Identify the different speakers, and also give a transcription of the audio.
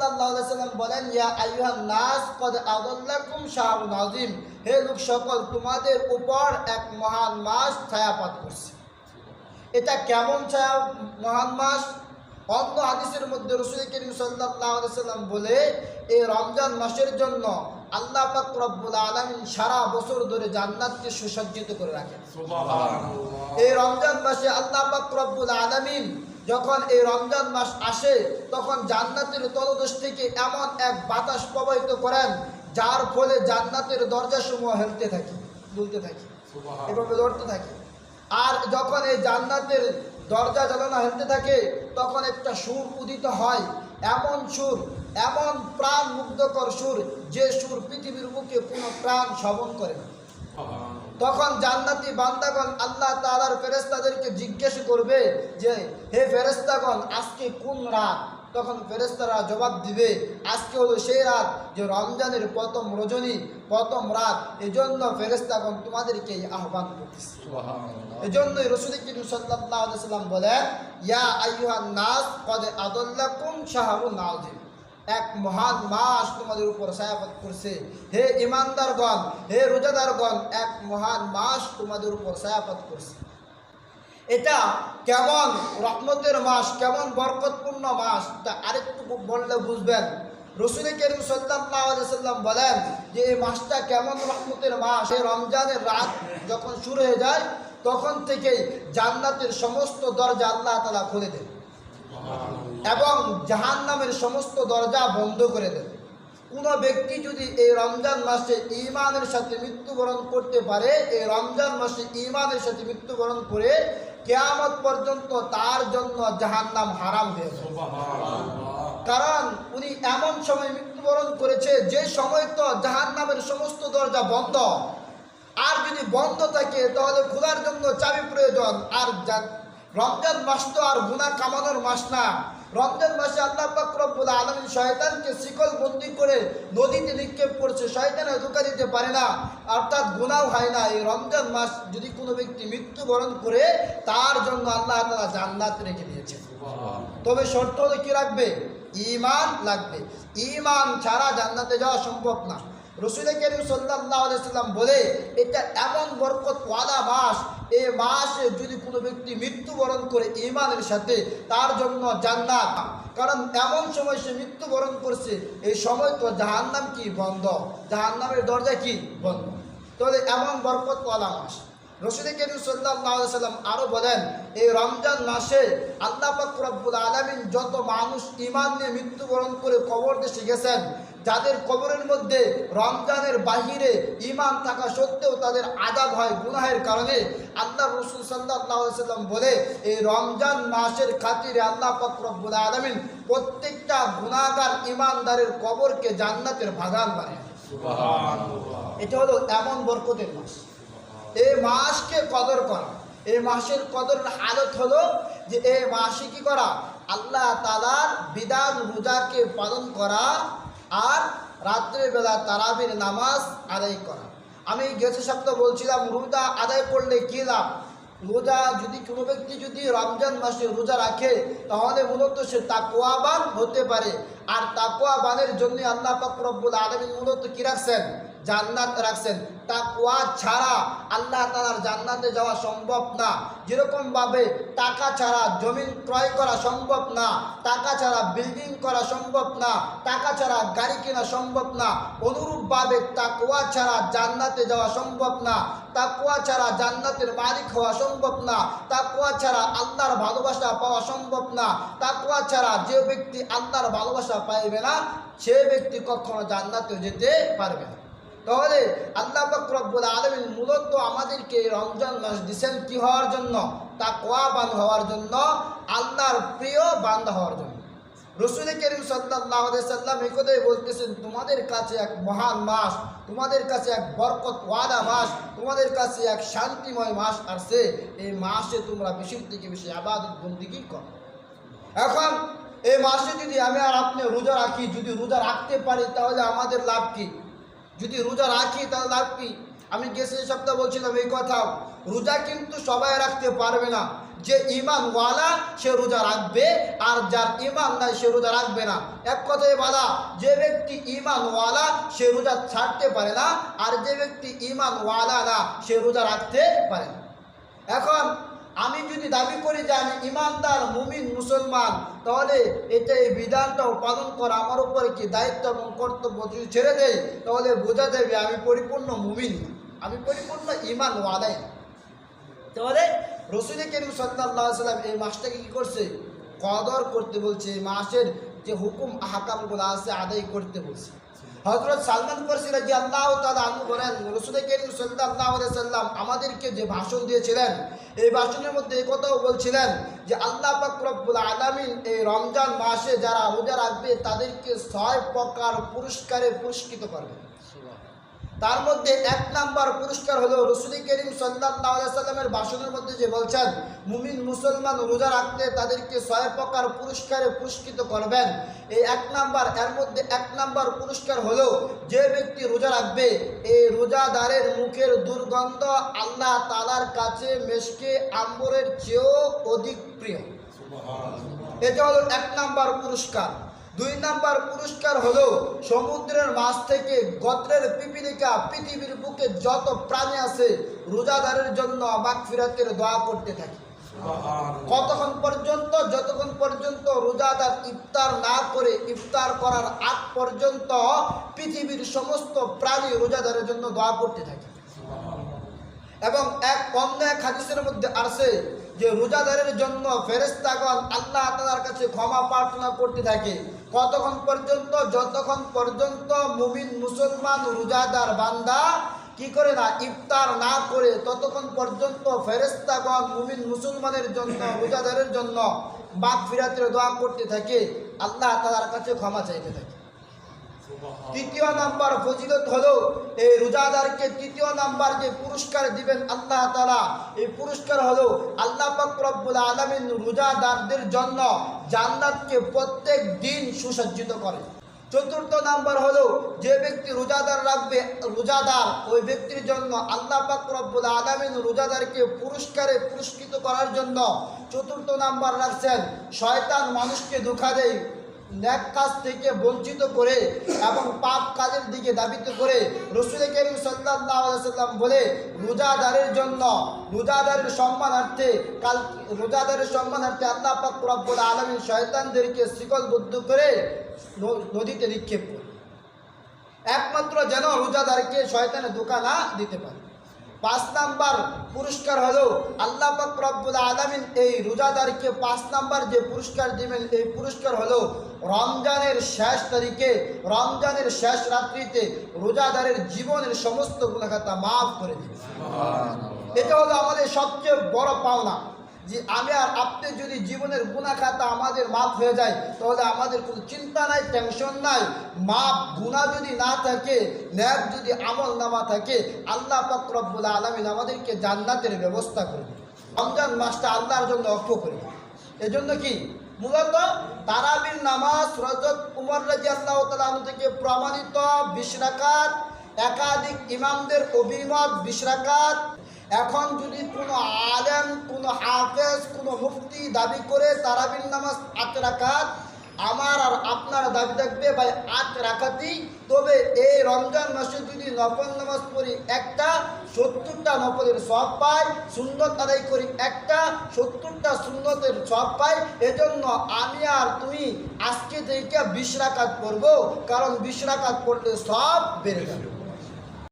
Speaker 1: সাল্লাম বলেন ইয়া নাস কদ আদাল্লাকুম শাহরুন আযীম। হে লোক সকল তোমাদের উপর এক মহান মাস ছায়াপাত করছে। এটা কেমন ছায়া মহান মাস? অন্য হাদিসের মধ্যে রসুল করিম সাল্লাম বলে এই রমজান মাসের জন্য আল্লাহ পাক রব্বুল আলামিন সারা বছর ধরে জান্নাতকে সুসজ্জিত করে রাখেন। এই রমজান মাসে আল্লাহ পাক রব্বুল আলামিন যখন এই রমজান মাস আসে তখন জান্নাতের তলদেশ থেকে এমন এক বাতাস প্রবাহিত করেন যার ফলে জান্নাতের দরজাসমূহ হেলতে থাকে দুলতে থাকে এভাবে লড়তে থাকে। আর যখন এই জান্নাতের দরজা জ্বালানো হেলতে থাকে তখন একটা সুর উদিত হয় এমন সুর এমন প্রাণ মুগ্ধকর সুর যে সুর পৃথিবীর বুকে কোনো প্রাণ শ্রবণ করে না। তখন জান্নাতি বান্দাগণ আল্লাহ তাআলার ফেরেশতাদেরকে জিজ্ঞেস করবে যে হে ফেরেশতাগণ আজকে কোন রাত? তখন ফেরেশতারা জবাব দিবে আজকে হলো সেই রাত যে রমজানের প্রথম রজনী প্রথম রাত। এজন্য ফেরেশতাগণ তোমাদেরকে আহ্বান করতেছে। এজন্যই রসুল সাল্লাল্লাহু আলাইহি সাল্লাম বলেন ইয়া আইয়ুহান নাস কদ আদাল্লাকুম শাহরুন আযীম। এক মহান মাস তোমাদের উপর ছায়াপাত করছে। হে ইমানদারগণ হে রোজাদারগণ, এক মহান মাস তোমাদের উপর ছায়াপাত করছে। এটা কেমন রহমতের মাস কেমন বরকতপূর্ণ মাস তা আরেকটু বললে বুঝবেন। রসুল করিম সাল্লাম বলেন যে এই মাসটা কেমন রহমতের মাস এই রমজানের রাত যখন শুরু হয়ে যায়, তখন থেকেই জান্নাতের সমস্ত দরজা আল্লাহ তালা খুলে দেন। এবং জাহান্নামের সমস্ত দরজা বন্ধ করে দেন কোনো ব্যক্তি যদি এই রমজান মাসে ইমানের সাথে মৃত্যুবরণ করতে পারে এই রমজান মাসে ইমানের সাথে মৃত্যুবরণ করে কেয়ামত পর্যন্ত তার জন্য জাহান্নাম হারাম হয়ে যাবে। কারণ উনি এমন সময় মৃত্যুবরণ করেছে যে সময় তো জাহান্নামের সমস্ত দরজা বন্ধ। আর যদি বন্ধ থাকে তাহলে খোলার জন্য চাবি প্রয়োজন আর রমজান মাস তো আর গুণা কামানোর মাস না। রমজান মাসে আল্লাহ পাক রব্বুল শয়তানকে শিকল বন্দি করে নদীতে নিক্ষেপ করছে। শয়তানে ধোকা দিতে পারে না। অর্থাৎ গুনাও হয় না। এই রমজান মাস যদি কোনো ব্যক্তি মৃত্যুবরণ করে তার জন্য আল্লাহ তালা জান্নাত রেখে দিয়েছে তবে শর্ত হলে কি রাখবে? ইমান লাগবে। ইমান ছাড়া জান্নাতে যাওয়া সম্ভব না। রসুল করিম আলাইহি সাল্লাম বলে, এটা এমন বরকত ওয়ালা মাস, এ মাসে যদি কোনো ব্যক্তি মৃত্যুবরণ করে ইমানের সাথে, তার জন্য জান্নাত। কারণ এমন সময় সে মৃত্যুবরণ করছে, এই সময় তো জাহান্নাম কি বন্ধ? জাহান্নামের দরজা কি বন্ধ? তাহলে এমন বরকত ওয়ালা মাস। রসুল করিম আলাইহি সাল্লাম আরও বলেন এই রমজান মাসে আল্লাহ রব্বুল আলামিন যত মানুষ ঈমান নিয়ে মৃত্যুবরণ করে কবর দেশে গেছেন যাদের কবরের মধ্যে রমজানের বাহিরে ঈমান থাকা সত্ত্বেও তাদের আজাব হয় গুনাহের কারণে আল্লাহ রসুল আলাইহি সাল্লাম বলে এই রমজান মাসের খাতিরে আল্লাহ রব্বুল আলামিন প্রত্যেকটা গুনাহগার ঈমানদারের কবরকে জান্নাতের বাগান বানায় এটা হলো এমন বরকতের মাস। এই মাসকে কদর করা। এই মাসের কদর হালত হলো যে এই মাসে কি করা? আল্লাহ তালার বিধান রোজাকে পালন করা আর রাত্রেবেলা তারাবির নামাজ আদায় করা। আমি গেছে সপ্তাহ বলছিলাম, রোজা আদায় করলে কী লাভ? রোজা যদি কোনো ব্যক্তি যদি রমজান মাসে রোজা রাখে, তাহলে মূলত সে তাকোয়াবান হতে পারে। আর তাকোয়াবানের জন্য আল্লাহ পাক রব্বুল আলমিন মূলত কী রাখছেন? জান্নাত রাখছেন। তাকওয়া ছাড়া আল্লাহ তালার জান্নাতে যাওয়া সম্ভব না। যেরকমভাবে টাকা ছাড়া জমিন ক্রয় করা সম্ভব না, টাকা ছাড়া বিল্ডিং করা সম্ভব না, টাকা ছাড়া গাড়ি কেনা সম্ভব না, অনুরূপভাবে তাকওয়া ছাড়া জান্নাতে যাওয়া সম্ভব না, তাকওয়া ছাড়া জান্নাতের মালিক হওয়া সম্ভব না, তাকওয়া ছাড়া আল্লাহর ভালোবাসা পাওয়া সম্ভব না, তাকওয়া ছাড়া যে ব্যক্তি আল্লাহর ভালোবাসা পাইবে না, সে ব্যক্তি কখনো জান্নাতে যেতে পারবে না। তাহলে আল্লাহ পাক রব্বুল আলমিন মূলত আমাদেরকে রমজান মাস দিচ্ছেন কি হওয়ার জন্য? তা কোয়া বান হওয়ার জন্য, আল্লাহর প্রিয় বান্ধ হওয়ার জন্য। রসুল করিম সাল্লাহ সাল্লাম এই কথাই বলতেছেন, তোমাদের কাছে এক মহান মাস, তোমাদের কাছে এক বরকত ওয়াদা মাস, তোমাদের কাছে এক শান্তিময় মাস আসছে। এই মাসে তোমরা বেশির থেকে বেশি আবাদত, বন্দিগি করো। এখন এই মাসে যদি আমি আর আপনি রোজা রাখি, যদি রোজা রাখতে পারি, তাহলে আমাদের লাভ কি? যদি রোজা রাখি তাহলে কি আমি গেছে সপ্তাহ বলছিলাম এই কথাও। রোজা কিন্তু সবাই রাখতে পারবে না। যে ইমানওয়ালা সে রোজা রাখবে, আর যার ইমান নাই, সে রোজা রাখবে না। এক কথায় বলা যে ব্যক্তি ইমানওয়ালা সে রোজা ছাড়তে পারে না, আর যে ব্যক্তি ইমানওয়ালা না, সে রোজা রাখতে পারে না। এখন আমি যদি দাবি করি যে আমি ইমানদার, মুমিন, মুসলমান, তাহলে এটা এই বিধানটাও পালন করা আমার উপরে কি দায়িত্ব এবং কর্তব্য যদি ছেড়ে দেয় তাহলে বোঝা যাবে আমি পরিপূর্ণ মুমিন। আমি পরিপূর্ণ ইমান না তাহলে রসুল করিম সাল্লাহ সাল্লাম এই মাসটাকে কী করছে? কদর করতে বলছে। এই মাসের যে হুকুম, আহকামগুলো আছে, আদায় করতে বলছে। হজরত সালমান ফার্সি রাজি আল্লাহ আনু বলেন রসুল করিম সাল্লাহ সাল্লাম আমাদেরকে যে ভাষণ দিয়েছিলেন, এই ভাষণের মধ্যে এই কথাও বলছিলেন যে আল্লাহ পাকরবুল আলামিন এই রমজান মাসে যারা রোজা রাখবে তাদেরকে ছয় প্রকার পুরস্কারে পুরস্কৃত করবে তার মধ্যে এক নাম্বার পুরস্কার হলো রসুল করিম সাল্লাহ ভাষণের মধ্যে যে বলছেন, মুমিন মুসলমান রোজা রাখতে তাদেরকে ছয় প্রকার পুরস্কারে পুরস্কৃত করবেন। এই এক নাম্বার, এর মধ্যে এক নাম্বার পুরস্কার হলো যে ব্যক্তি রোজা রাখবে, এই রোজাদারের মুখের দুর্গন্ধ আল্লাহ তালার কাছে মেশকে আম্বরের চেয়েও অধিক প্রিয়। এটা হলো এক নাম্বার পুরস্কার। দুই নাম্বার পুরস্কার হলো সমুদ্রের মাছ থেকে গত্রের পিপিলিকা পৃথিবীর বুকে যত প্রাণী আছে রোজাদারের জন্য বাক ফিরাতের দোয়া করতে থাকে। কতক্ষণ পর্যন্ত যতক্ষণ পর্যন্ত রোজাদার ইফতার না করে ইফতার করার আগ পর্যন্ত পৃথিবীর সমস্ত প্রাণী রোজাদারের জন্য দোয়া করতে থাকে। এবং এক অন্য এক হাদিসের মধ্যে আসে যে রোজাদারের জন্য ফেরেস্তাগণ আল্লাহ তালার কাছে ক্ষমা প্রার্থনা করতে থাকে। কতক্ষণ পর্যন্ত? যতক্ষণ পর্যন্ত মুমিন, মুসলমান, রোজাদার বান্দা কি করে না, ইফতার না করে, ততক্ষণ পর্যন্ত ফেরেস্তাগণ মুমিন, মুসলমানের জন্য, রোজাদারের জন্য বাদ ফিরাতের দোয়া করতে থাকে। আল্লাহ তালার কাছে ক্ষমা চাইতে থাকে। তৃতীয় নাম্বার ফজিলত হলো এই রোজাদারকে তৃতীয় নাম্বার যে পুরস্কার দিবেন আল্লাহ তালা এই পুরস্কার হলো আল্লাহ পাক রব্বুল আলমিন রোজাদারদের জন্য জান্নাতকে প্রত্যেক দিন সুসজ্জিত করে চতুর্থ নাম্বার হলো যে ব্যক্তি রোজাদার রাখবে, রোজাদার, ওই ব্যক্তির জন্য আল্লাহ পাক রব্বুল আলমিন রোজাদারকে পুরস্কারে পুরস্কৃত করার জন্য চতুর্থ নাম্বার রাখছেন, শয়তান মানুষকে ধোকা দেয়। ন্যাক কাজ থেকে বঞ্চিত করে এবং পাপ কাজের দিকে দাবিত করে রসুল করিম সাল্লাম বলে, রোজাদারের জন্য, রোজাদারের সম্মানার্থে কাল, রোজাদারের সম্মানার্থে আল্লাহ পাক রব্বুল আলমী শয়তানদেরকে শিকলবদ্ধ করে নদীতে নিক্ষেপ করে। একমাত্র যেন রোজাদারকে শয়তানে ধোকা না দিতে পারে। পাঁচ নাম্বার পুরস্কার হলো আল্লাহ রব্বুল আলমিন এই রোজাদারকে পাঁচ নাম্বার যে পুরস্কার দিবেন এই পুরস্কার হলো রমজানের শেষ তারিখে রমজানের শেষ রাত্রিতে রোজাদারের জীবনের সমস্ত গুণাখাতা মাফ করে দিবে এটা হলো আমাদের সবচেয়ে বড় পাওনা। যে আমি আর আপনি যদি জীবনের গুণা খাতা আমাদের মাপ হয়ে যায়, তাহলে আমাদের কোনো চিন্তা নাই টেনশন নাই। মাপ, গুণা যদি না থাকে, ন্যাক যদি আমল নামা থাকে, আল্লাহ পাক রব্বুল আলমিন আমাদেরকে জান্নাতের ব্যবস্থা করে দেবে রমজান মাসটা আল্লাহর জন্য অক্ষ করে দেবে এজন্য কি? মূলত তারাবির নামাজ রজত উমর রাজি আল্লাহ তালু থেকে প্রমাণিত বিশ রাকাত, একাধিক ইমামদের অভিমত বিশ রাকাত এখন যদি কোনো আলেম, কোনো হাফেজ, কোনো মুফতি দাবি করে তারাবির নামাজ আট রাখাত আমার আর আপনার দাবি থাকবে ভাই আট রাখাতেই তবে এই রমজান মাসে যদি নফল নামাজ পড়ি একটা, সত্তরটা নফলের সব পাই, সুন্নত আদায় করি একটা, সত্তরটা সুন্নতের সব পাই, এজন্য আমি আর তুমি আজকে থেকে বিশ রাকাত পড়ব, কারণ বিশ পড়লে সব বেড়ে যাবে।